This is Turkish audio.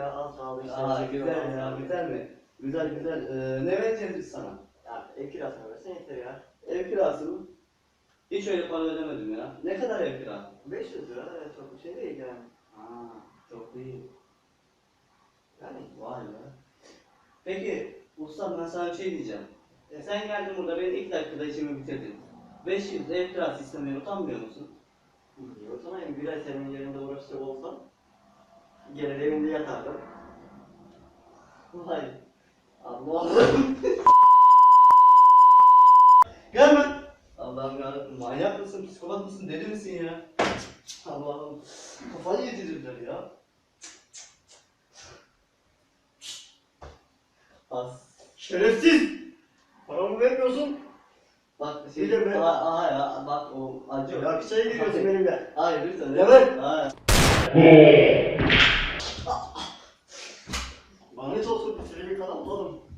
ya az kaldı işte. Aa güzel ya güzel mi? Güzel güzel. Ee, ne vereceğiz biz sana? Ya ev kirasını versen yeter ya. Ev kirası mı? Hiç öyle para ödemedim ya. Ne kadar ev kirası? 500 lira evet, çok bir şey değil yani. Aa çok iyi. Yani Vay be. Peki ustam ben sana bir şey diyeceğim. E, sen geldin burada benim ilk dakikada işimi bitirdin. 500 ev kirası istemeye utanmıyor musun? Evinde yatardım. Vay. Allah'ım. Gelme. Allah'ım yarabbim manyak mısın, psikopat mısın, deli misin ya? Allah'ım kafayı yedirirler ya. As. Şerefsiz! Paramı vermiyorsun. Bak şey, Bir de ben- Aa, aa ya bak o acı. Ya bir şey giriyorsun Hayır. benimle. Hayır lütfen. Evet. Hayır. Lanet olsun bir kadar bulalım.